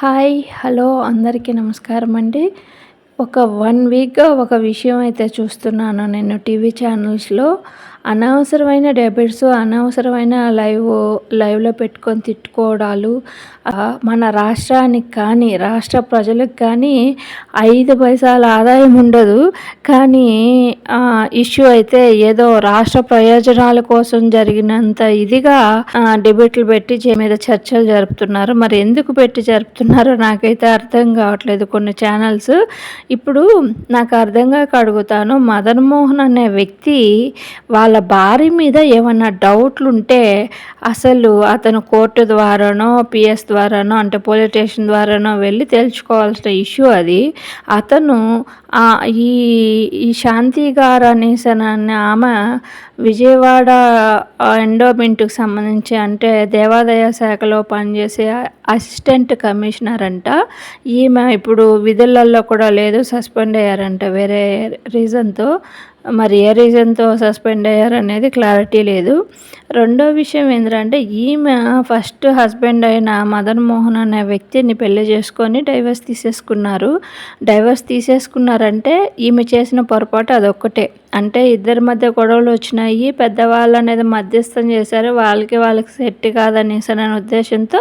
Hi hello అందరికీ నమస్కారం అండి. ఒక వన్ వీక్గా ఒక విషయం అయితే చూస్తున్నాను నేను టీవీ ఛానల్స్లో. అనవసరమైన డెబిట్స్ అనవసరమైన లైవ్ లైవ్లో పెట్టుకొని తిట్టుకోవడాలు మన రాష్ట్రానికి కానీ రాష్ట్ర ప్రజలకు కానీ ఐదు పైసల ఆదాయం ఉండదు. కానీ ఇష్యూ అయితే ఏదో రాష్ట్ర ప్రయోజనాల కోసం జరిగినంత ఇదిగా డిబేట్లు పెట్టి మీద చర్చలు జరుపుతున్నారు. మరి ఎందుకు పెట్టి జరుపుతున్నారో నాకైతే అర్థం కావట్లేదు కొన్ని ఛానల్స్. ఇప్పుడు నాకు అర్థం కాక అడుగుతాను. మదన్ మోహన్ అనే వ్యక్తి వాళ్ళ వాళ్ళ భార్య మీద ఏమన్నా డౌట్లు ఉంటే అసలు అతను కోర్టు ద్వారానో పిఎస్ ద్వారానో అంటే పోలీస్ స్టేషన్ ద్వారానో వెళ్ళి తెలుసుకోవాల్సిన ఇష్యూ అది. అతను ఈ ఈ శాంతి గారు అనేసి ఆమె విజయవాడ ఎండోమెంట్కి సంబంధించి అంటే దేవాదాయ శాఖలో పనిచేసే అసిస్టెంట్ కమిషనర్ అంట ఈమె ఇప్పుడు విధులలో కూడా లేదు సస్పెండ్ అయ్యారంట వేరే రీజన్తో. మరి ఏ రీజన్తో సస్పెండ్ అయ్యారు అనేది క్లారిటీ లేదు. రెండో విషయం ఏంటంటే ఈమె ఫస్ట్ హస్బెండ్ అయిన మదన్ మోహన్ అనే వ్యక్తిని పెళ్ళి చేసుకొని డైవర్స్ తీసేసుకున్నారు. డైవర్స్ తీసేసుకున్నారంటే ఈమె చేసిన పొరపాటు అదొక్కటే. అంటే ఇద్దరి మధ్య గొడవలు వచ్చినాయి. పెద్దవాళ్ళు అనేది మధ్యస్థం చేశారు. వాళ్ళకి వాళ్ళకి సెట్ కాదనేసి అనే ఉద్దేశంతో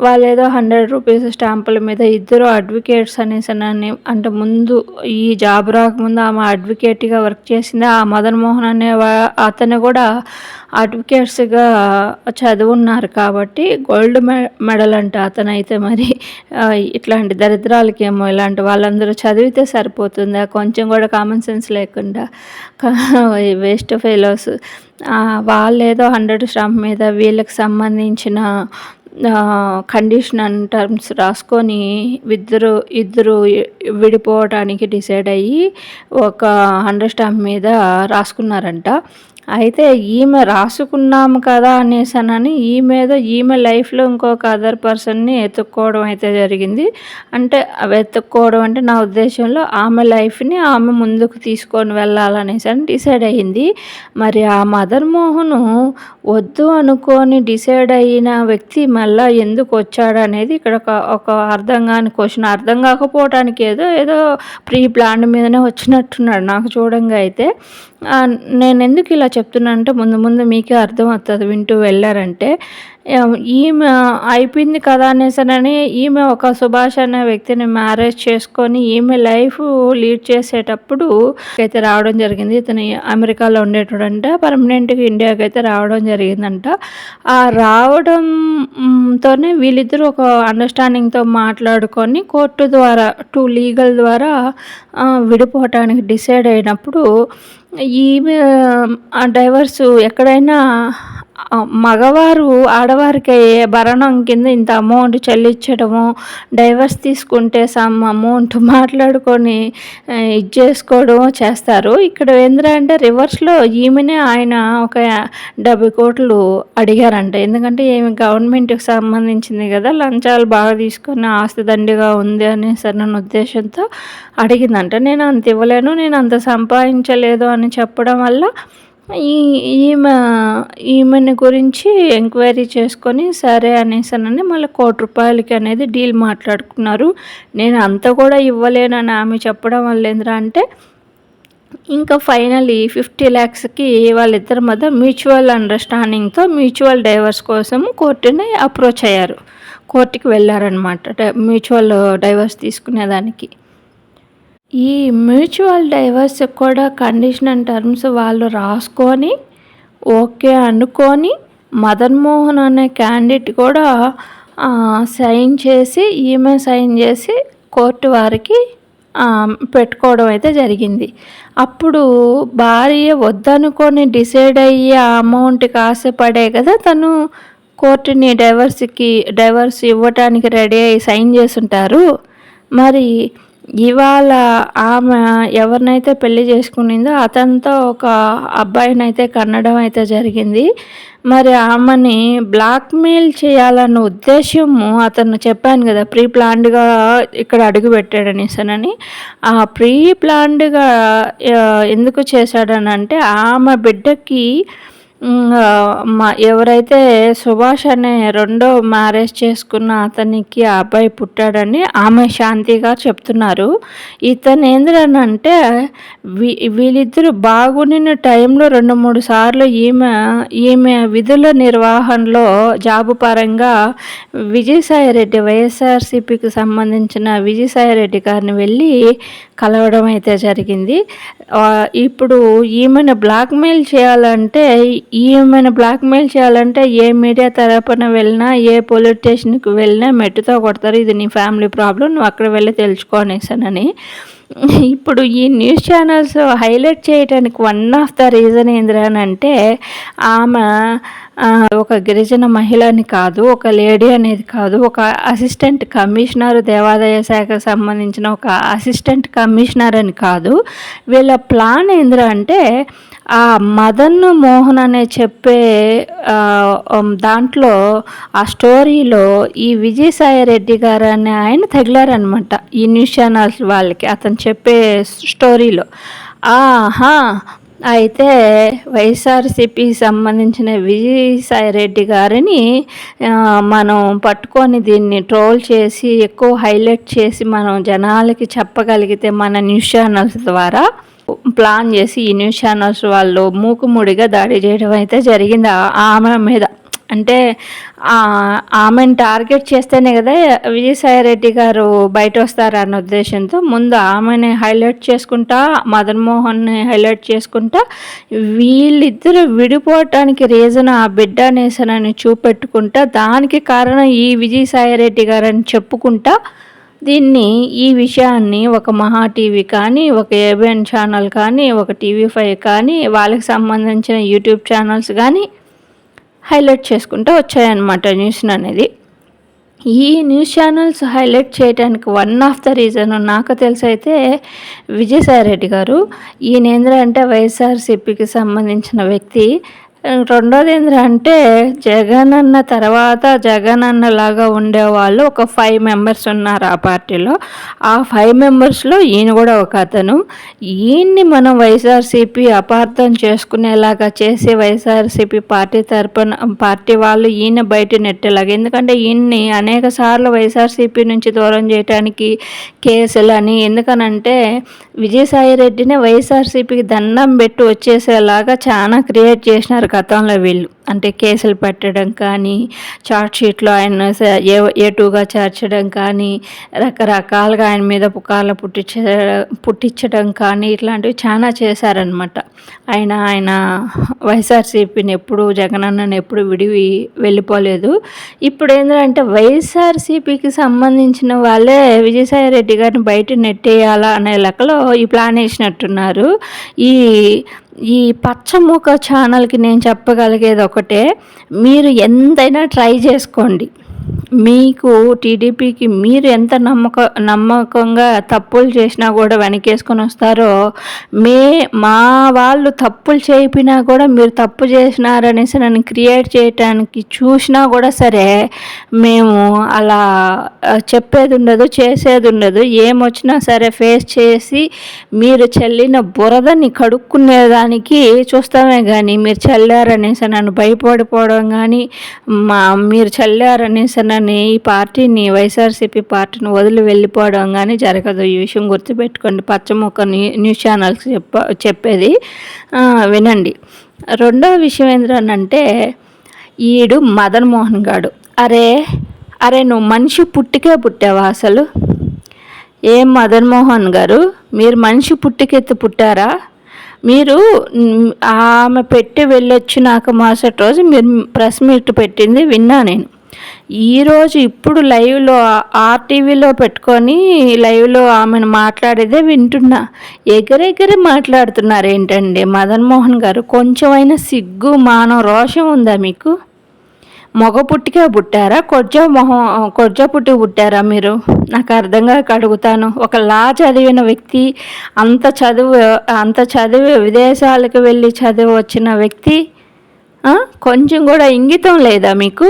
వాళ్ళు ఏదో హండ్రెడ్ రూపీస్ స్టాంపుల మీద ఇద్దరు అడ్వకేట్స్ అనేసి అంటే ముందు ఈ జాబ్ రాకముందు ఆమె అడ్వకేట్గా వర్క్ చేసింది. ఆ మదన్ మోహన్ అనే అతను కూడా అడ్వకేట్స్గా చదువున్నారు కాబట్టి గోల్డ్ మెడల్ అంట అతనైతే మరి. ఇట్లాంటి దరిద్రాలకేమో ఇలాంటి వాళ్ళందరూ చదివితే సరిపోతుందా? కొంచెం కూడా కామన్ సెన్స్ లేకుండా. వేస్ట్ ఫెలోస్ వాళ్ళు ఏదో హండ్రెడ్ స్టాంప్ మీద వీళ్ళకి సంబంధించిన కండిషన్ అండ్ టర్మ్స్ రాసుకొని ఇద్దరు ఇద్దరు విడిపోవడానికి డిసైడ్ అయ్యి ఒక హండ్రెడ్ స్టాంప్ మీద రాసుకున్నారంట. అయితే ఈమె రాసుకున్నాము కదా అనేసనని మీద ఈమె లైఫ్లో ఇంకొక అదర్ పర్సన్ని ఎత్తుక్కోవడం అయితే జరిగింది. అంటే వెతుక్కోవడం అంటే నా ఉద్దేశంలో ఆమె లైఫ్ని ఆమె ముందుకు తీసుకొని వెళ్ళాలనేసి అని డిసైడ్ అయ్యింది. మరి ఆ మదర్ మోహను వద్దు అనుకొని డిసైడ్ అయిన వ్యక్తి మళ్ళీ ఎందుకు వచ్చాడు అనేది ఇక్కడ ఒక ఒక అర్థం కాని క్వశ్చన్. అర్థం కాకపోవడానికి ఏదో ఏదో ప్రీ ప్లాన్ మీదనే వచ్చినట్టున్నాడు నాకు చూడంగా అయితే. నేను ఎందుకు ఇలా చెప్తున్నానంటే ముందు ముందు మీకే అర్థమవుతుంది. వింటూ వెళ్ళారంటే ఈమె అయిపోయింది కదా అనేసనని ఈమె ఒక సుభాష్ అనే వ్యక్తిని మ్యారేజ్ చేసుకొని ఈమె లైఫ్ లీడ్ చేసేటప్పుడు అయితే రావడం జరిగింది. ఇతను అమెరికాలో ఉండేటోడంట పర్మనెంట్గా ఇండియాకి అయితే రావడం జరిగిందంట. ఆ రావడంతోనే వీళ్ళిద్దరూ ఒక అండర్స్టాండింగ్తో మాట్లాడుకొని కోర్టు ద్వారా టూ లీగల్ ద్వారా విడిపోవటానికి డిసైడ్ అయినప్పుడు ఈ డ్రైవర్స్ ఎక్కడైనా మగవారు ఆడవారికి భరణం కింద ఇంత అమౌంట్ చెల్లించడము డైవర్స్ తీసుకుంటే సమ్ అమౌంట్ మాట్లాడుకొని ఇది చేసుకోవడము చేస్తారు. ఇక్కడ ఏంటంటే రివర్స్లో ఈమెనే ఆయన ఒక డెబ్బై కోట్లు అడిగారంట. ఎందుకంటే ఏమి గవర్నమెంట్కి సంబంధించింది కదా లంచాలు బాగా తీసుకొని ఆస్తి దండిగా ఉంది అనేసి నన్ను ఉద్దేశంతో అడిగిందంట. నేను అంత ఇవ్వలేను నేను అంత సంపాదించలేదు అని చెప్పడం వల్ల ఈ ఈమె ఈమెని గురించి ఎంక్వైరీ చేసుకొని సరే అనేసానని మళ్ళీ కోటి రూపాయలకి అనేది డీల్ మాట్లాడుకున్నారు. నేను అంత కూడా ఇవ్వలేనని ఆమె చెప్పడం వల్ల ఏంద్రా అంటే ఇంకా ఫైనలీ ఫిఫ్టీ ల్యాక్స్కి వాళ్ళిద్దరి మధ్య మ్యూచువల్ అండర్స్టాండింగ్తో మ్యూచువల్ డైవర్స్ కోసం కోర్టుని అప్రోచ్ అయ్యారు. కోర్టుకి వెళ్ళారనమాట మ్యూచువల్ డైవర్స్ తీసుకునేదానికి. ఈ మ్యూచువల్ డైవర్స్ కూడా కండిషన్ అండ్ టర్మ్స్ వాళ్ళు రాసుకొని ఓకే అనుకొని మదన్ మోహన్ అనే క్యాండిడేట్ కూడా సైన్ చేసి ఈమె సైన్ చేసి కోర్టు వారికి పెట్టుకోవడం అయితే జరిగింది. అప్పుడు భార్య వద్దనుకొని డిసైడ్ అయ్యే అమౌంట్కి ఆశపడే కదా తను కోర్టుని డైవర్స్కి డైవర్స్ ఇవ్వటానికి రెడీ అయ్యి సైన్ చేసి ఉంటారు. మరి ఇవాళ ఆమె ఎవరినైతే పెళ్ళి చేసుకునిందో అతనితో ఒక అబ్బాయినైతే కన్నడం అయితే జరిగింది. మరి ఆమెని బ్లాక్మెయిల్ చేయాలన్న ఉద్దేశము అతను చెప్పాను కదా ప్రీ ప్లాన్డ్గా ఇక్కడ అడుగు పెట్టాడనేసనని ఆ ప్రీ ప్లాన్డ్గా ఎందుకు చేశాడనంటే ఆమె బిడ్డకి మా ఎవరైతే సుభాష్ అనే రెండో మ్యారేజ్ చేసుకున్న అతనికి ఆ అబ్బాయి పుట్టాడని ఆమె శాంతిగా చెప్తున్నారు. ఇతను ఏంద్రనంటే వీ వీళ్ళిద్దరు బాగున్న టైంలో రెండు మూడు సార్లు ఈమె ఈమె విధుల నిర్వహణలో జాబు పరంగా విజయసాయి రెడ్డి వైఎస్ఆర్సీపీకి సంబంధించిన విజయసాయి రెడ్డి గారిని వెళ్ళి కలవడం అయితే జరిగింది. ఇప్పుడు ఈమెను బ్లాక్మెయిల్ చేయాలంటే ఈమెను బ్లాక్మెయిల్ చేయాలంటే ఏ మీడియా తరపున వెళ్ళినా ఏ పోలీస్ స్టేషన్కి వెళ్ళినా మెట్టుతో కొడతారు. ఇది నీ ఫ్యామిలీ ప్రాబ్లం నువ్వు అక్కడ వెళ్ళి తెలుసుకోనేసానని ఇప్పుడు ఈ న్యూస్ ఛానల్స్ హైలైట్ చేయడానికి వన్ ఆఫ్ ద రీజన్ ఏంద్రనంటే ఆమె ఒక గిరిజన మహిళ అని కాదు ఒక లేడీ అనేది కాదు ఒక అసిస్టెంట్ కమిషనర్ దేవాదాయ శాఖకు సంబంధించిన ఒక అసిస్టెంట్ కమిషనర్ అని కాదు. వీళ్ళ ప్లాన్ ఏంద్ర అంటే ఆ మదన్ మోహన్ అనే చెప్పే దాంట్లో ఆ స్టోరీలో ఈ విజయసాయి రెడ్డి గారు అనే ఆయన తగిలారనమాట ఈ న్యూస్ ఛానల్స్ వాళ్ళకి అతను చెప్పే స్టోరీలో. ఆహా! అయితే వైఎస్ఆర్సిపికి సంబంధించిన విజయసాయి రెడ్డి గారిని మనం పట్టుకొని దీన్ని ట్రోల్ చేసి ఎక్కువ హైలైట్ చేసి మనం జనాలకి చెప్పగలిగితే మన న్యూస్ ఛానల్స్ ద్వారా ప్లాన్ చేసి ఈ న్యూస్ ఛానల్స్ వాళ్ళు మూకుముడిగా దాడి చేయడం అయితే జరిగింది. ఆమె మీద. అంటే ఆమెను టార్గెట్ చేస్తేనే కదా విజయసాయి రెడ్డి గారు బయట వస్తారు అన్న ఉద్దేశంతో ముందు ఆమెని హైలైట్ చేసుకుంటా మదన్ మోహన్ని హైలైట్ చేసుకుంటా వీళ్ళిద్దరు విడిపోవటానికి రీజన్ ఆ బిడ్డ నేసనని చూపెట్టుకుంటా దానికి కారణం ఈ విజయసాయి రెడ్డి గారు అని చెప్పుకుంటా దీన్ని ఈ విషయాన్ని ఒక మహా టీవీ కానీ ఒక ఏబిఎన్ ఛానల్ కానీ ఒక టీవీ ఫైవ్ కానీ వాళ్ళకి సంబంధించిన యూట్యూబ్ ఛానల్స్ కానీ హైలైట్ చేసుకుంటూ వచ్చాయన్నమాట న్యూస్ అనేది. ఈ న్యూస్ ఛానల్స్ హైలైట్ చేయడానికి వన్ ఆఫ్ ద రీజన్ నాకు తెలిసి అయితే విజయసాయి రెడ్డి గారు ఈయన ఏంద్ర అంటే వైఎస్ఆర్సీపీకి సంబంధించిన వ్యక్తి రెండోది ఏంటంటే అంటే జగన్ అన్న తర్వాత జగన్ అన్న లాగా ఉండేవాళ్ళు ఒక ఫైవ్ మెంబర్స్ ఉన్నారు ఆ పార్టీలో. ఆ ఫైవ్ మెంబర్స్లో ఈయన కూడా ఒక అతను. ఈయన్ని మనం వైఎస్ఆర్సీపీ అపార్థం చేసుకునేలాగా చేసి వైఎస్ఆర్సీపీ పార్టీ తరపున పార్టీ వాళ్ళు ఈయన బయట నెట్టేలాగా. ఎందుకంటే ఈయన్ని అనేక సార్లు వైఎస్ఆర్సీపీ నుంచి దూరం చేయడానికి కేసులు అని ఎందుకనంటే విజయసాయి రెడ్డిని వైఎస్ఆర్సీపీకి దండం పెట్టి వచ్చేసేలాగా చాలా క్రియేట్ చేసినారు గతంలో వీళ్ళు. అంటే కేసులు పెట్టడం కానీ చార్ట్ షీట్లో ఆయన ఏ ఏటుగా చేర్చడం కానీ రకరకాలుగా ఆయన మీద పుకార్లు పుట్టించ పుట్టించడం కానీ ఇట్లాంటివి చాలా చేశారనమాట ఆయన ఆయన వైఎస్ఆర్సీపీని ఎప్పుడు జగనన్నని ఎప్పుడు విడివి వెళ్ళిపోలేదు. ఇప్పుడు ఏంటంటే వైఎస్ఆర్సీపీకి సంబంధించిన వాళ్ళే విజయసాయి రెడ్డి గారిని బయట నెట్టేయాలా అనే లెక్కలో ఈ ప్లాన్ వేసినట్టున్నారు. ఈ ఈ పచ్చముఖ ఛానల్కి నేను చెప్పగలిగేది ఒకటే మీరు ఎంతైనా ట్రై చేసుకోండి. మీకు టీడీపీకి మీరు ఎంత నమ్మక నమ్మకంగా తప్పులు చేసినా కూడా వెనకేసుకొని వస్తారో మే మా వాళ్ళు తప్పులు చేయకపోయినా కూడా మీరు తప్పు చేసినారనేసి నన్ను క్రియేట్ చేయటానికి చూసినా కూడా సరే మేము అలా చెప్పేది ఉండదు చేసేది ఉండదు ఏమొచ్చినా సరే ఫేస్ చేసి మీరు చెల్లిన బురదని కడుక్కునేదానికి చూస్తామే కానీ మీరు చల్లారనేసి నన్ను భయపడిపోవడం కానీ మా మీరు చల్లారనేసి నన్ను ఈ పార్టీని వైఎస్ఆర్సీపీ పార్టీని వదిలి వెళ్ళిపోవడం కానీ జరగదు. ఈ విషయం గుర్తుపెట్టుకోండి. పచ్చముఖ న్యూ న్యూస్ ఛానల్స్ చెప్ప చెప్పేది. వినండి. రెండో విషయం ఏంటంటే ఈడు మదన్ మోహన్ గాడు. అరే అరే నువ్వు మనిషి పుట్టికే పుట్టావా అసలు? ఏం మదన్ మోహన్ గారు? మీరు మనిషి పుట్టికెత్తి పుట్టారా? మీరు ఆమె పెట్టి వెళ్ళొచ్చినాక మరుసటి రోజు మీరు ప్రెస్ మీట్ పెట్టింది విన్నా నేను. ఈరోజు ఇప్పుడు లైవ్లో ఆర్టీవీలో పెట్టుకొని లైవ్లో ఆమెను మాట్లాడేదే వింటున్నా. ఎగరెగరే మాట్లాడుతున్నారు ఏంటండి? మదన్ మోహన్ గారు కొంచెమైనా సిగ్గు మానం రోషం ఉందా మీకు? మగ పుట్టికే పుట్టారా? కొజ్జ మొహం కొజ్జ పుట్టి పుట్టారా మీరు? నాకు అర్థం కాక అడుగుతాను. ఒక లా చదివిన వ్యక్తి అంత చదువు అంత చదివి విదేశాలకు వెళ్ళి చదివి వచ్చిన వ్యక్తి కొంచెం కూడా ఇంగితం లేదా మీకు?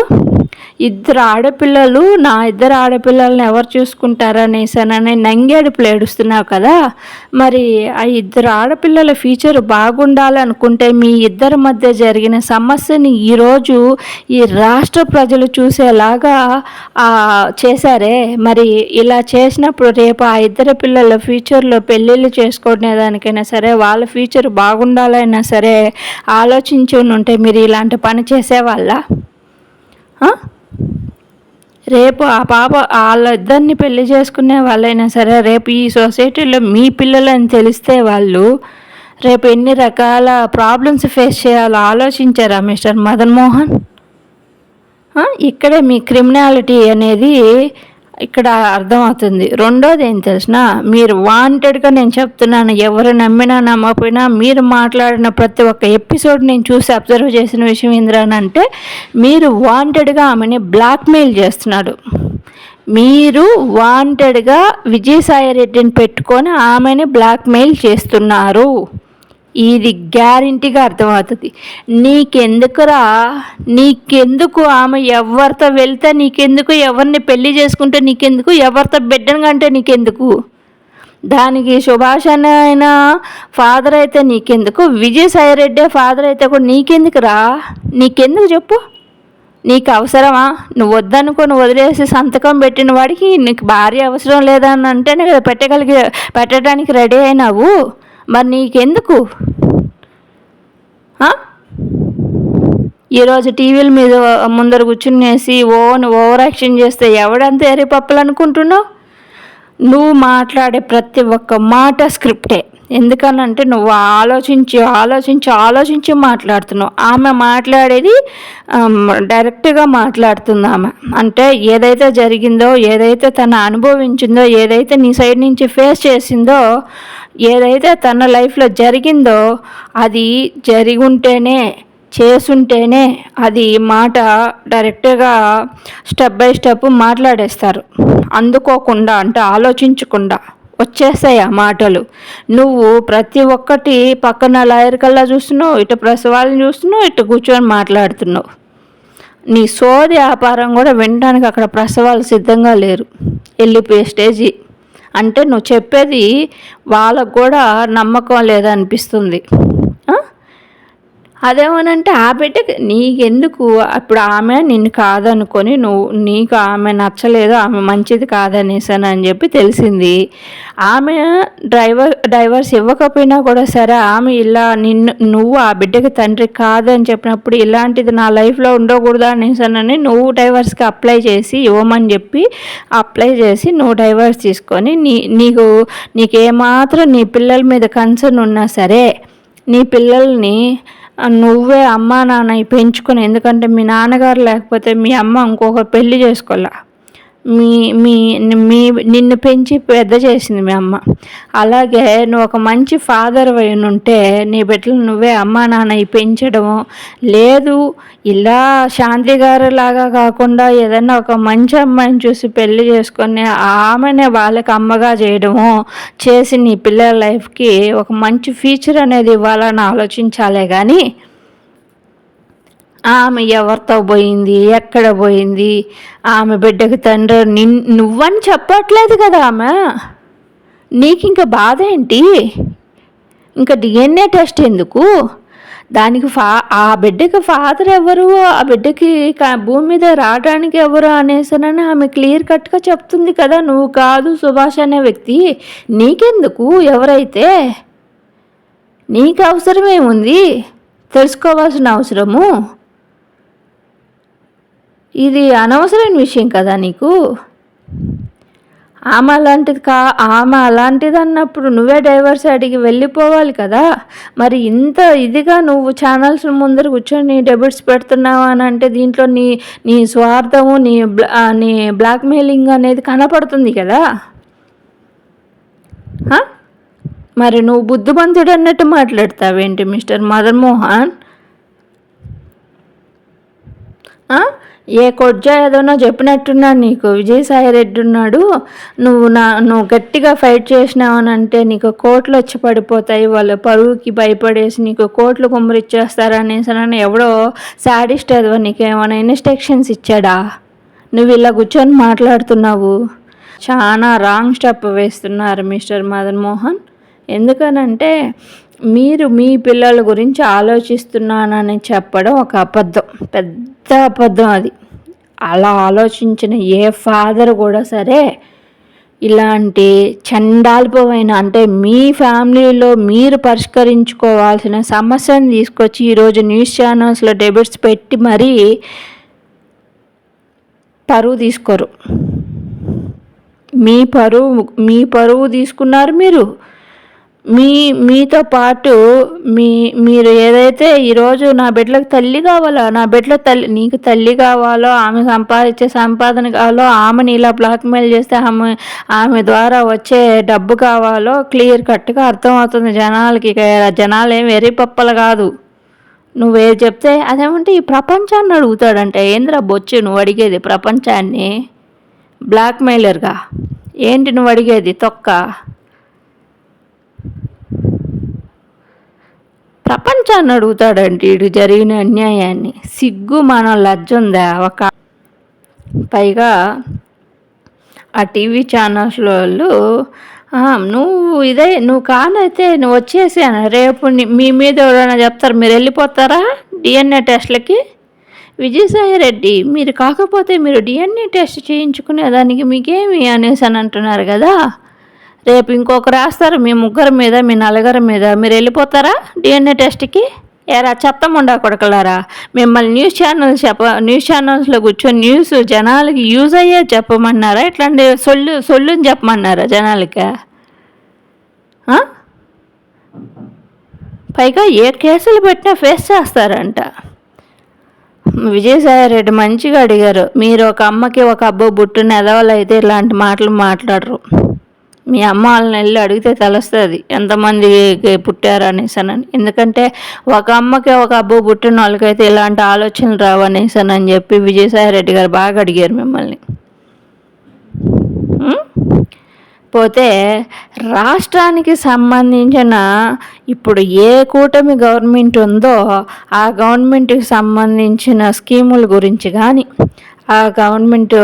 ఇద్దరు ఆడపిల్లలు నా ఇద్దరు ఆడపిల్లల్ని ఎవరు చూసుకుంటారు అనేసానని నంగేడుపులు ఏడుస్తున్నావు కదా. మరి ఆ ఇద్దరు ఆడపిల్లల ఫ్యూచర్ బాగుండాలనుకుంటే మీ ఇద్దరి మధ్య జరిగిన సమస్యని ఈరోజు ఈ రాష్ట్ర ప్రజలు చూసేలాగా చేశారే. మరి ఇలా చేసినప్పుడు రేపు ఆ ఇద్దరు పిల్లల ఫ్యూచర్లో పెళ్ళిళ్ళు చేసుకునేదానికైనా సరే వాళ్ళ ఫ్యూచర్ బాగుండాలైనా సరే ఆలోచించి ఉంటే మీరు ఇలాంటి పని చేసేవాళ్ళ? రేపు ఆ పాప వాళ్ళిద్దరిని పెళ్ళి చేసుకునే వాళ్ళైనా సరే రేపు ఈ సొసైటీలో మీ పిల్లలని తెలిస్తే వాళ్ళు రేపు ఎన్ని రకాల ప్రాబ్లమ్స్ ఫేస్ చేయాలో ఆలోచించారా మిస్టర్ మదన్ మోహన్ ఇక్కడే మీ క్రిమినాలిటీ అనేది ఇక్కడ అర్థమవుతుంది. రెండోది ఏం తెలిసిన మీరు వాంటెడ్గా నేను చెప్తున్నాను ఎవరు నమ్మినా నమ్మకపోయినా మీరు మాట్లాడిన ప్రతి ఒక్క ఎపిసోడ్ నేను చూసి అబ్జర్వ్ చేసిన విషయం ఏంద్రానంటే మీరు వాంటెడ్గా ఆమెని బ్లాక్మెయిల్ చేస్తున్నాడు మీరు వాంటెడ్గా విజయసాయి రెడ్డిని పెట్టుకొని ఆమెని బ్లాక్మెయిల్ చేస్తున్నారు. ఇది గ్యారంటీగా అర్థమవుతుంది. నీకెందుకురా? నీకెందుకు ఆమె ఎవరితో వెళ్తే నీకెందుకు ఎవరిని పెళ్ళి చేసుకుంటే నీకెందుకు? ఎవరితో బిడ్డను కంటే నీకెందుకు? దానికి సుభాషణ అయినా ఫాదర్ అయితే నీకెందుకు? విజయ రెడ్డి ఫాదర్ అయితే కూడా నీకెందుకురా? నీకెందుకు చెప్పు. నీకు అవసరమా? నువ్వు వద్దనుకొని వదిలేసి సంతకం పెట్టిన వాడికి నీకు భార్య అవసరం లేదని అంటేనే కదా పెట్టగలిగి పెట్టడానికి రెడీ అయినావు. మరి నీకెందుకు? ఈరోజు టీవీల మీద ముందర కూర్చునేసి ఓన్ ఓవర్ యాక్షన్ చేస్తే ఎవడంత ఎరిపప్పులు అనుకుంటున్నావు? నువ్వు మాట్లాడే ప్రతి ఒక్క మాట స్క్రిప్టే. ఎందుకనంటే నువ్వు ఆలోచించి ఆలోచించి ఆలోచించి మాట్లాడుతున్నావు. ఆమె మాట్లాడేది డైరెక్ట్గా మాట్లాడుతుంది ఆమె. అంటే ఏదైతే జరిగిందో ఏదైతే తను అనుభవించిందో ఏదైతే నీ సైడ్ నుంచి ఫేస్ చేసిందో ఏదైతే తన లైఫ్లో జరిగిందో అది జరిగుంటేనే చేసుంటేనే అది మాట డైరెక్ట్గా స్టెప్ బై స్టెప్ మాట్లాడేస్తారు. అందుకోకుండా అంటే ఆలోచించకుండా. వచ్చేస్తాయి ఆ మాటలు. నువ్వు ప్రతి ఒక్కటి పక్కన లాయర్ కల్లా చూస్తున్నావు ఇటు ప్రసవాలను చూస్తున్నావు ఇటు కూర్చొని మాట్లాడుతున్నావు. నీ సోది వ్యాపారం కూడా వినడానికి అక్కడ ప్రసవాలు సిద్ధంగా లేరు. వెళ్ళిపోయే స్టేజీ. అంటే నువ్వు చెప్పేది వాళ్ళకు కూడా నమ్మకం లేదనిపిస్తుంది. అదేమోనంటే ఆ బిడ్డకి నీకెందుకు? అప్పుడు ఆమె నిన్ను కాదనుకొని నువ్వు నీకు ఆమె నచ్చలేదు ఆమె మంచిది కాదనేసాను అని చెప్పి తెలిసింది. ఆమె డ్రైవర్ డ్రైవర్స్ ఇవ్వకపోయినా కూడా సరే ఆమె ఇలా నిన్ను నువ్వు ఆ బిడ్డకి తండ్రి కాదని చెప్పినప్పుడు ఇలాంటిది నా లైఫ్లో ఉండకూడదు అనేసానని నువ్వు డ్రైవర్స్కి అప్లై చేసి ఇవ్వమని చెప్పి అప్లై చేసి నువ్వు డైవర్స్ తీసుకొని నీ నీకు నీకేమాత్రం నీ పిల్లల మీద కన్సర్న్ ఉన్నా సరే నీ పిల్లల్ని నువ్వే అమ్మా నాన్న పెంచుకుని ఎందుకంటే మీ నాన్నగారు లేకపోతే మీ అమ్మ ఇంకొకరు పెళ్ళి చేసుకోలే మీ మీ మీ నిన్ను పెంచి పెద్ద చేసింది మీ అమ్మ. అలాగే నువ్వు ఒక మంచి ఫాదర్ అయిన ఉంటే నీ బిడ్డలు నువ్వే అమ్మ నాన్న పెంచడము. లేదు ఇలా శాంతి గారు లాగా కాకుండా ఏదైనా ఒక మంచి అమ్మాయిని చూసి పెళ్ళి చేసుకొని ఆమెనే వాళ్ళకి అమ్మగా చేయడము చేసి నీ పిల్లల లైఫ్కి ఒక మంచి ఫ్యూచర్ అనేది ఇవ్వాలని ఆలోచించాలే కానీ ఆమె ఎవరితో పోయింది? ఎక్కడ పోయింది? ఆమె బిడ్డకి తండ్రి నిన్ నువ్వని చెప్పట్లేదు కదా ఆమె. నీకు ఇంకా బాధ ఏంటి? ఇంకా డిఎన్ఏ టెస్ట్ ఎందుకు? దానికి ఫా ఆ బిడ్డకి ఫాదర్ ఎవరు? ఆ బిడ్డకి భూమి మీద రావడానికి ఎవరు అనేసనని ఆమె క్లియర్ కట్గా చెప్తుంది కదా. నువ్వు కాదు సుభాష్ అనే వ్యక్తి. నీకెందుకు? ఎవరైతే? నీకు అవసరమేముంది? తెలుసుకోవాల్సిన అవసరము? ఇది అనవసరమైన విషయం కదా నీకు? ఆమె అలాంటిది కా ఆమె అలాంటిది అన్నప్పుడు నువ్వే డైవర్స్ అడిగి వెళ్ళిపోవాలి కదా? మరి ఇంత ఇదిగా నువ్వు ఛానల్స్ ముందర కూర్చొని డెబిట్స్ పెడుతున్నావు అని అంటే దీంట్లో నీ నీ స్వార్థము నీ నీ బ్లాక్మెయిలింగ్ అనేది కనపడుతుంది కదా? మరి నువ్వు బుద్ధిమంతుడు అన్నట్టు మాట్లాడతావేంటి మిస్టర్ మదన్మోహన్? ఏ కొడ్జా ఏదోనో చెప్పినట్టున్నాడు నీకు. విజయసాయి రెడ్డి ఉన్నాడు. నువ్వు నా నువ్వు గట్టిగా ఫైట్ చేసినావనంటే నీకు కోట్లు వచ్చి పడిపోతాయి. వాళ్ళు పరువుకి భయపడేసి నీకు కోట్లు కుమ్మరిచ్చేస్తారనేసి అని ఎవడో శాడిస్ట్ ఏదో నీకు ఏమైనా ఇన్స్ట్రక్షన్స్ ఇచ్చాడా? నువ్వు ఇలా కూర్చొని మాట్లాడుతున్నావు. చాలా రాంగ్ స్టెప్ వేస్తున్నారు మిస్టర్ మదన్ మోహన్. ఎందుకనంటే మీరు మీ పిల్లల గురించి ఆలోచిస్తున్నానని చెప్పడం ఒక అబద్ధం. పెద్ద అబద్ధం అది. అలా ఆలోచించిన ఏ ఫాదర్ కూడా సరే ఇలాంటి చండాల్పమైన అంటే మీ ఫ్యామిలీలో మీరు పరిష్కరించుకోవాల్సిన సమస్యను తీసుకొచ్చి ఈరోజు న్యూస్ ఛానల్స్లో డెబిట్స్ పెట్టి మరీ పరువు తీసుకోరు. మీ పరువు మీ పరువు తీసుకున్నారు మీరు. మీ మీతో పాటు మీ మీరు ఏదైతే ఈరోజు నా బిడ్డలకు తల్లి కావాలో నా బిడ్డల తల్లి నీకు తల్లి కావాలో ఆమె సంపాదించే సంపాదన కావాలో ఆమెని ఇలా బ్లాక్మెయిల్ చేస్తే ఆమె ఆమె ద్వారా వచ్చే డబ్బు కావాలో క్లియర్ కట్గా అర్థమవుతుంది జనాలకి. జనాలు ఏం వెరీ పప్పలు కాదు. నువ్వేది చెప్తే అదేమంటే ఈ ప్రపంచాన్ని అడుగుతాడంటే. ఏంద్రా బొచ్చు నువ్వు అడిగేది ప్రపంచాన్ని? బ్లాక్మెయిలర్గా. ఏంటి నువ్వు అడిగేది? తొక్క. ప్రపంచాన్ని అడుగుతాడంటే ఇటు జరిగిన అన్యాయాన్ని. సిగ్గు మనం లజ్జ ఉందా ఒక పైగా ఆ టీవీ ఛానల్స్లో వాళ్ళు నువ్వు ఇదే నువ్వు కానైతే నువ్వు వచ్చేసాను రేపు మీ మీద ఎవరైనా చెప్తారు మీరు వెళ్ళిపోతారా డిఎన్ఏ టెస్ట్లకి? విజయసాయి రెడ్డి మీరు కాకపోతే మీరు డిఎన్ఏ టెస్ట్ చేయించుకునేదానికి మీకేమి అనేసి అని అంటున్నారు కదా? రేపు ఇంకొకరు రాస్తారు మీ ముగ్గురు మీద మీ నలుగురి మీద. మీరు వెళ్ళిపోతారా డిఎన్ఏ టెస్ట్కి ఎరా చెత్తముండా కొడకలారా? మిమ్మల్ని న్యూస్ ఛానల్స్ చెప్ప న్యూస్ ఛానల్స్లో కూర్చొని న్యూస్ జనాలకి యూజ్ అయ్యే చెప్పమన్నారా ఇట్లాంటి సొల్లు సొల్లుని చెప్పమన్నారా జనాలకి? పైగా ఏ కేసులు పెట్టినా ఫేస్ చేస్తారంట. విజయసాయి రెడ్డి మంచిగా అడిగారు మీరు ఒక అమ్మకి ఒక అబ్బో బుట్టిన ఎదవలు అయితే ఇలాంటి మాటలు మాట్లాడరు. మీ అమ్మ వాళ్ళని వెళ్ళి అడిగితే తెలుస్తుంది ఎంతమంది పుట్టారు అనేసానని ఎందుకంటే ఒక అమ్మకి ఒక అబ్బు పుట్టిన వాళ్ళకైతే ఇలాంటి ఆలోచనలు రావనేసానని చెప్పి విజయసాయి రెడ్డి గారు బాగా అడిగారు మిమ్మల్ని. పోతే రాష్ట్రానికి సంబంధించిన ఇప్పుడు ఏ కూటమి గవర్నమెంట్ ఉందో ఆ గవర్నమెంట్కి సంబంధించిన స్కీముల గురించి కానీ ఆ గవర్నమెంట్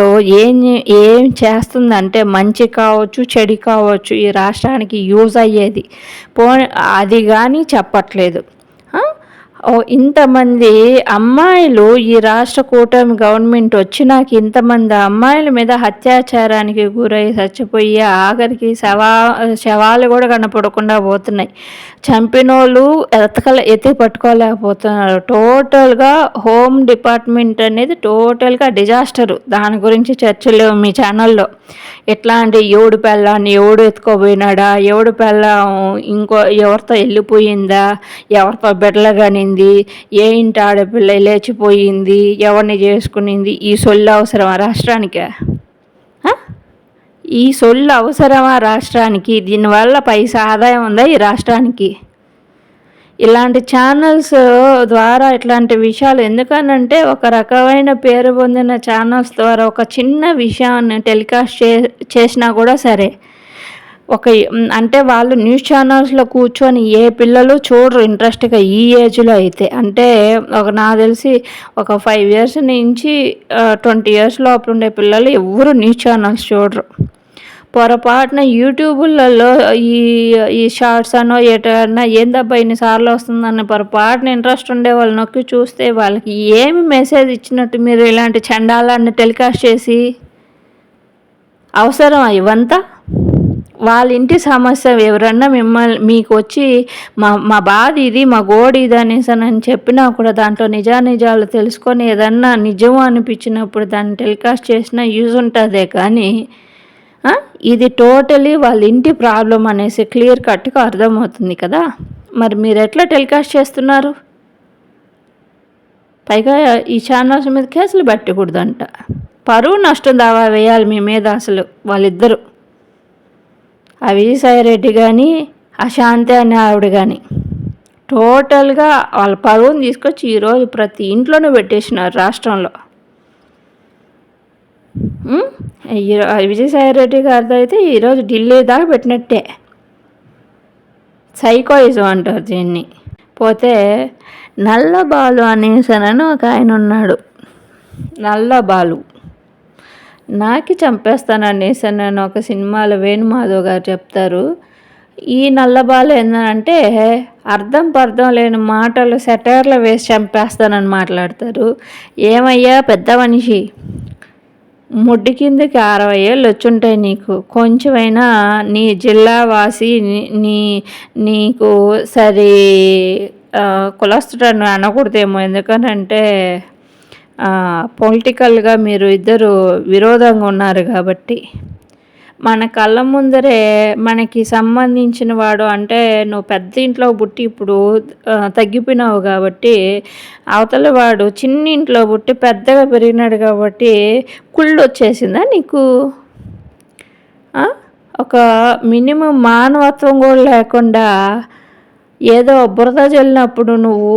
ఏం ఏం చేస్తుందంటే మంచి కావచ్చు చెడు కావచ్చు ఈ రాష్ట్రానికి యూజ్ అయ్యేది. పో అది కానీ చెప్పట్లేదు. ఇంతమంది అమ్మాయిలు ఈ రాష్ట్ర కూటమి గవర్నమెంట్ వచ్చినాక ఇంతమంది అమ్మాయిల మీద అత్యాచారానికి గురై చచ్చిపోయి ఆఖరికి శవా శవాలు కూడా కనపడకుండా పోతున్నాయి. చంపిన వాళ్ళు ఎతకల ఎత్తి పట్టుకోలేకపోతున్నారు. టోటల్గా హోమ్ డిపార్ట్మెంట్ అనేది టోటల్గా డిజాస్టరు. దాని గురించి చర్చలు మీ ఛానల్లో. ఎట్లాంటి ఎవడు పెళ్ళాన్ని ఎవడు ఎత్తుకోపోయినాడా? ఎవడు పెళ్ళం ఇంకో ఎవరితో వెళ్ళిపోయిందా? ఎవరితో బిడ్డలుగానింది ఏ ఇంటి ఆడపిల్ల లేచిపోయింది ఎవరిని చేసుకునింది ఈ సొల్లు అవసరమా రాష్ట్రానికే? ఈ సొల్లు అవసరమా రాష్ట్రానికి? దీనివల్ల పైసా ఆదాయం ఉందా ఈ రాష్ట్రానికి? ఇలాంటి ఛానల్స్ ద్వారా ఇట్లాంటి విషయాలు ఎందుకనంటే ఒక రకమైన పేరు పొందిన ఛానల్స్ ద్వారా ఒక చిన్న విషయాన్ని టెలికాస్ట్ చే చేసినా కూడా సరే ఒక అంటే వాళ్ళు న్యూస్ ఛానల్స్లో కూర్చొని ఏ పిల్లలు చూడరు ఇంట్రెస్ట్గా ఈ ఏజ్లో అయితే. అంటే ఒక నాకు తెలిసి ఒక ఫైవ్ ఇయర్స్ నుంచి ట్వంటీ ఇయర్స్ లోపల ఉండే పిల్లలు ఎవరు న్యూస్ ఛానల్స్ చూడరు. పొరపాటున యూట్యూబులలో ఈ ఈ షార్ట్స్ అనో ఎటన్నా ఏందబ్బా ఇన్నిసార్లు వస్తుందన్న పొరపాటున ఇంట్రెస్ట్ ఉండే వాళ్ళు నొక్కి చూస్తే వాళ్ళకి ఏమి మెసేజ్ ఇచ్చినట్టు మీరు ఇలాంటి చండాలాన్ని టెలికాస్ట్ చేసి అవసరం ఇవంతా? వాళ్ళ ఇంటి సమస్య ఎవరన్నా మిమ్మల్ని మీకు వచ్చి మా మా బాధ ఇది మా గోడి ఇది అనేసి అని చెప్పినా కూడా దాంట్లో నిజానిజాలు తెలుసుకొని ఏదన్నా నిజం అనిపించినప్పుడు దాన్ని టెలికాస్ట్ చేసినా యూజ్ ఉంటుందే కానీ ఇది టోటలీ వాళ్ళ ఇంటి ప్రాబ్లం అనేసి క్లియర్ కట్గా అర్థమవుతుంది కదా? మరి మీరు ఎట్లా టెలికాస్ట్ చేస్తున్నారు? పైగా ఈ ఛానల్స్ మీద కేసులు పెట్టకూడదంట. పరువు నష్టం దావా వేయాలి మీ మీద అసలు వాళ్ళిద్దరూ. ఆ విజయసాయిరెడ్డి కానీ అశాంతి అనే ఆవిడ కానీ టోటల్గా వాళ్ళ పరువుని తీసుకొచ్చి ఈరోజు ప్రతి ఇంట్లోనూ పెట్టేసినారు రాష్ట్రంలో. విజయసాయిరెడ్డి గారిది రెడ్డి గారితో అయితే ఈరోజు ఢిల్లీ దాకా పెట్టినట్టే. సైకోయిజం అంటారు దీన్ని. పోతే నల్ల బాలు అనేసనని ఒక ఆయన ఉన్నాడు. నల్ల బాలు నాకి చంపేస్తాను అనేసి నేను ఒక సినిమాలో వేణుమాధవ్ గారు చెప్తారు. ఈ నల్లబాలు ఏంటంటే అర్థం పర్థం లేని మాటలు సెటైర్లు వేసి చంపేస్తానని మాట్లాడతారు. ఏమయ్యా పెద్ద మనిషి? ముడ్డి కిందకి అరవై ఏళ్ళు వచ్చుంటాయి నీకు. కొంచెమైనా నీ జిల్లా వాసి నీ- నీకు సరి కులస్తుడని అనకూడదేమో. ఎందుకనంటే పొలిటికల్గా మీరు ఇద్దరు విరోధంగా ఉన్నారు కాబట్టి మన కళ్ళ ముందరే మనకి సంబంధించిన వాడు అంటే నువ్వు పెద్ద ఇంట్లో పుట్టి ఇప్పుడు తగ్గిపోయినావు కాబట్టి అవతల వాడు చిన్న ఇంట్లో పుట్టి పెద్దగా పెరిగినాడు కాబట్టి కుళ్ళు వచ్చేసిందా నీకు? ఒక మినిమం మానవత్వం కూడా లేకుండా ఏదో బురద చల్లినప్పుడు నువ్వు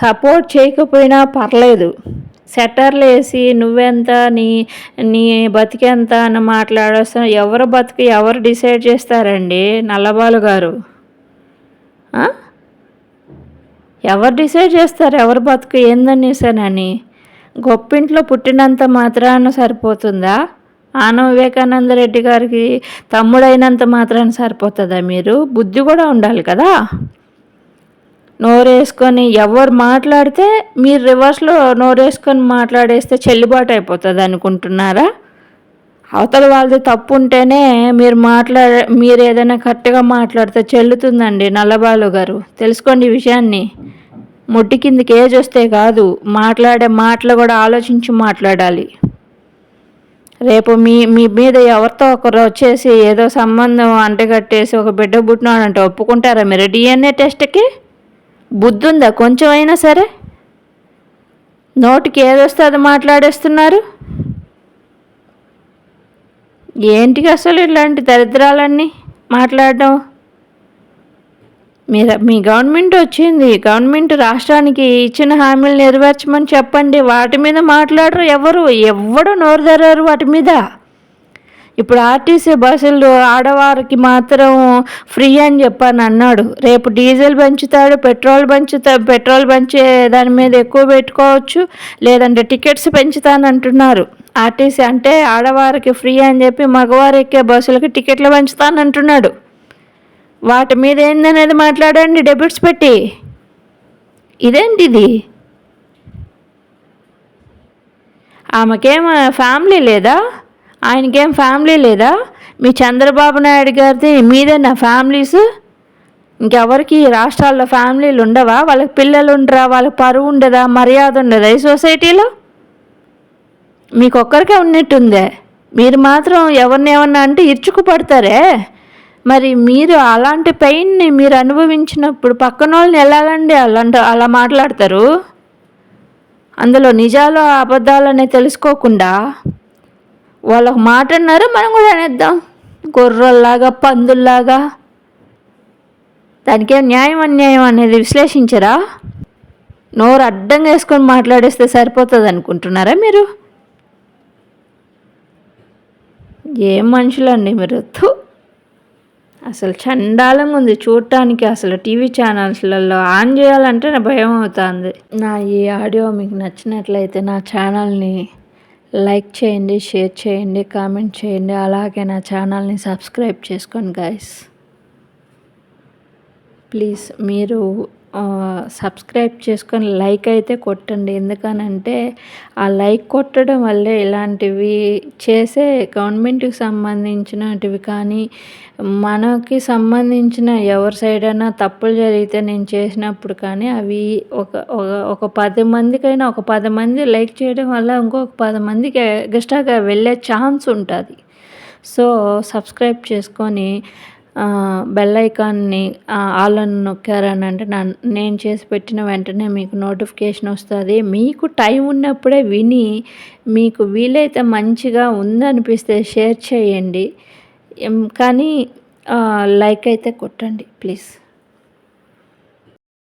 సపోర్ట్ చేయకపోయినా పర్లేదు. సెటర్లు వేసి నువ్వెంత నీ నీ బతికెంత అని మాట్లాడేస్తా ఎవరు బతికి ఎవరు డిసైడ్ చేస్తారండి నల్లబాలు గారు? ఎవరు డిసైడ్ చేస్తారు? ఎవరు బతుకు? ఏందనేసానని గొప్పింట్లో పుట్టినంత మాత్రాన సరిపోతుందా? ఆన వివేకానంద రెడ్డి గారికి తమ్ముడైనంత మాత్రాన సరిపోతుందా మీరు? బుద్ధి కూడా ఉండాలి కదా? నోరేసుకొని ఎవరు మాట్లాడితే మీరు రివర్స్లో నోరేసుకొని మాట్లాడేస్తే చెల్లుబాటు అయిపోతుంది అనుకుంటున్నారా? అవతల వాళ్ళది తప్పు ఉంటేనే మీరు మాట్లాడ మీరు ఏదైనా కరెక్ట్గా మాట్లాడితే చెల్లుతుందండి నల్లబాలు గారు. తెలుసుకోండి ఈ విషయాన్ని. ముట్టి కిందకి ఏజ్ వస్తే కాదు మాట్లాడే మాటలు కూడా ఆలోచించి మాట్లాడాలి. రేపు మీ మీ మీద ఎవరితో ఒకరు వచ్చేసి ఏదో సంబంధం అంటగట్టేసి ఒక బిడ్డ పుట్టినాడంటే ఒప్పుకుంటారా మీరు? డిఎన్ఏ టెస్ట్కి? బుద్ధుందా? కొంచెం అయినా సరే? నోటికి ఏదొస్తే అది మాట్లాడేస్తున్నారు? ఏంటికి అసలు ఇలాంటి దరిద్రాలన్నీ మాట్లాడడం? మీరు మీ గవర్నమెంట్ వచ్చింది. గవర్నమెంట్ రాష్ట్రానికి ఇచ్చిన హామీలు నెరవేర్చమని చెప్పండి. వాటి మీద మాట్లాడరు ఎవరు? ఎవడు నోరు తెరరు వాటి మీద? ఇప్పుడు ఆర్టీసీ బస్సులు ఆడవారికి మాత్రం ఫ్రీ అని చెప్పాను అన్నాడు. రేపు డీజిల్ పెంచుతాడు పెట్రోల్ పెంచుతా పెట్రోల్ పెంచే దాని మీద ఎక్కువ పెట్టుకోవచ్చు లేదంటే టికెట్స్ పెంచుతానంటున్నారు ఆర్టీసీ అంటే ఆడవారికి ఫ్రీ అని చెప్పి మగవారు ఎక్కే బస్సులకి టికెట్లు పెంచుతానంటున్నాడు వాటి మీద ఏందనేది మాట్లాడండి డెబిట్స్ పెట్టి. ఇదేంటిది? ఆమెకేం ఫ్యామిలీ లేదా? ఆయనకేం ఫ్యామిలీ లేదా? మీ చంద్రబాబు నాయుడు గారిది మీదే నా ఫ్యామిలీస్ ఇంకెవరికి రాష్ట్రాల్లో ఫ్యామిలీలు ఉండవా? వాళ్ళకి పిల్లలు ఉండరా? వాళ్ళకి పరువు ఉండదా? మర్యాద ఉండదా ఈ సొసైటీలో మీకు ఒక్కరికే ఉన్నట్టుందే. మీరు మాత్రం ఎవరిని ఏమన్నా అంటే ఇరుచుకుపడతారే? మరి మీరు అలాంటి పెయిన్ని మీరు అనుభవించినప్పుడు పక్కన వాళ్ళని ఎలాగండి అలాంటి అలా మాట్లాడతారు? అందులో నిజాలు అబద్ధాలని తెలుసుకోకుండా వాళ్ళకు మాట అన్నారు మనం కూడా అనేద్దాం. గొర్రెల్లాగా పందుల్లాగా. దానికేం న్యాయం అన్యాయం అనేది విశ్లేషించరా? నోరు అడ్డంగా వేసుకొని మాట్లాడేస్తే సరిపోతుంది అనుకుంటున్నారా మీరు? ఏం మనుషులండి మీరు? థు. అసలు చండాలంగా ఉంది చూడటానికి. అసలు టీవీ ఛానల్స్లలో ఆన్ చేయాలంటే నా భయం అవుతుంది. నా ఈ ఆడియో మీకు నచ్చినట్లయితే నా ఛానల్ని లైక్ చేయండి షేర్ చేయండి కామెంట్ చేయండి. అలాగే నా ఛానల్ని సబ్స్క్రైబ్ చేసుకోండి గైస్ ప్లీజ్ మీరు సబ్స్క్రైబ్ చేసుకొని లైక్ అయితే కొట్టండి. ఎందుకనంటే ఆ లైక్ కొట్టడం వల్లే ఇలాంటివి చేసే గవర్నమెంట్కి సంబంధించినటివి కానీ మనకి సంబంధించిన ఎవరి సైడ్ అయినా తప్పులు జరిగితే నేను చేసినప్పుడు కానీ అవి ఒక ఒక- ఒక పది మందికైనా ఒక పది మంది లైక్ చేయడం వల్ల ఇంకొక పది మందికి ఎగస్ట్రాగా వెళ్ళే ఛాన్స్ ఉంటుంది. సో సబ్స్క్రైబ్ చేసుకొని బెల్ ఐకాన్ని ఆల్ నొక్కారని అంటే నేను చేసి పెట్టిన వెంటనే మీకు నోటిఫికేషన్ వస్తుంది. మీకు టైం ఉన్నప్పుడే విని మీకు వీలైతే మంచిగా ఉందనిపిస్తే షేర్ చేయండి. కానీ లైక్ అయితే కొట్టండి ప్లీజ్.